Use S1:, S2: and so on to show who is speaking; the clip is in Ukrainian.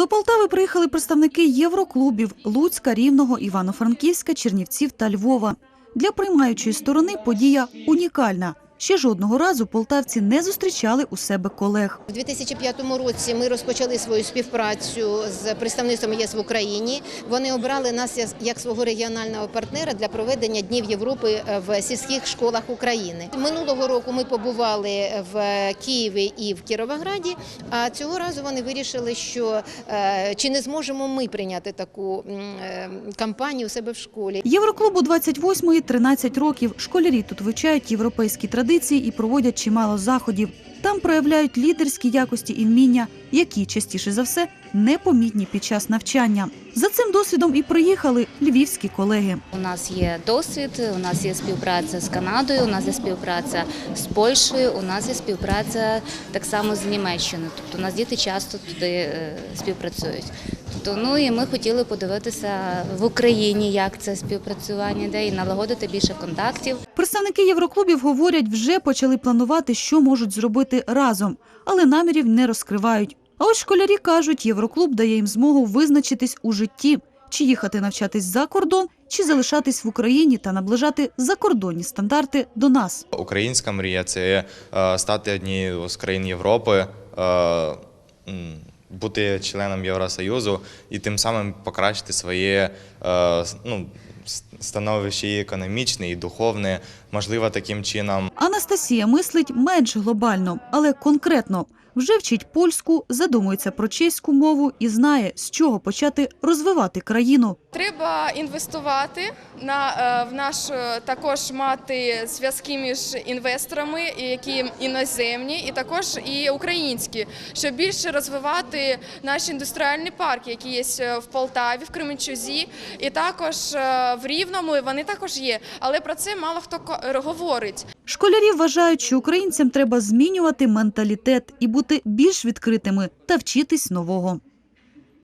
S1: До Полтави приїхали представники євроклубів Луцька, Рівного, Івано-Франківська, Чернівців та Львова. Для приймаючої сторони подія унікальна. Ще жодного разу полтавці не зустрічали у себе колег.
S2: У 2005 році ми розпочали свою співпрацю з представництвом ЄС в Україні. Вони обрали нас як- свого регіонального партнера для проведення Днів Європи е, в сільських школах України. Минулого року ми побували в Києві і в Кіровограді. А цього разу вони вирішили, що е, чи не зможемо ми прийняти таку е, кампанію у себе в школі.
S1: Євроклубу 28-ї 13 років. Школярі тут вивчають європейські традиції і проводять чимало заходів. Там проявляють лідерські якості і вміння, які частіше за все непомітні під час навчання. За цим досвідом і приїхали львівські колеги.
S3: У нас є досвід, у нас є співпраця з Канадою, у нас є співпраця з Польщею, у нас є співпраця так само з Німеччиною. Тобто у нас діти часто туди е, співпрацюють. Тобто, ну і ми хотіли подивитися в Україні, як це співпрацювання йде, і налагодити більше контактів.
S1: Представники євроклубів говорять, вже почали планувати, що можуть зробити разом, але намірів не розкривають. А ось школярі кажуть, євроклуб дає їм змогу визначитись у житті, чи їхати навчатись за кордон, чи залишатись в Україні та наближати закордонні стандарти до нас.
S4: Українська мрія це е, стати однією з країн Європи, е, бути членом Євросоюзу і тим самим покращити своє е, ну, становище і економічне, і духовне, можливо, таким чином
S1: Анастасія мислить менш глобально, але конкретно. Вже вчить польську, задумується про чеську мову і знає, з чого почати розвивати країну.
S5: Треба інвестувати на е, в наш е, також мати зв'язки між інвесторами, які іноземні, і також і українські, щоб більше розвивати наші індустріальні парки, які є е, в Полтаві, в Кременчузі, і також в Рівному. Вони також є, але про це мало хто говорить.
S1: Школярі вважають, що українцям треба змінювати менталітет і бути більш відкритими та вчитись нового.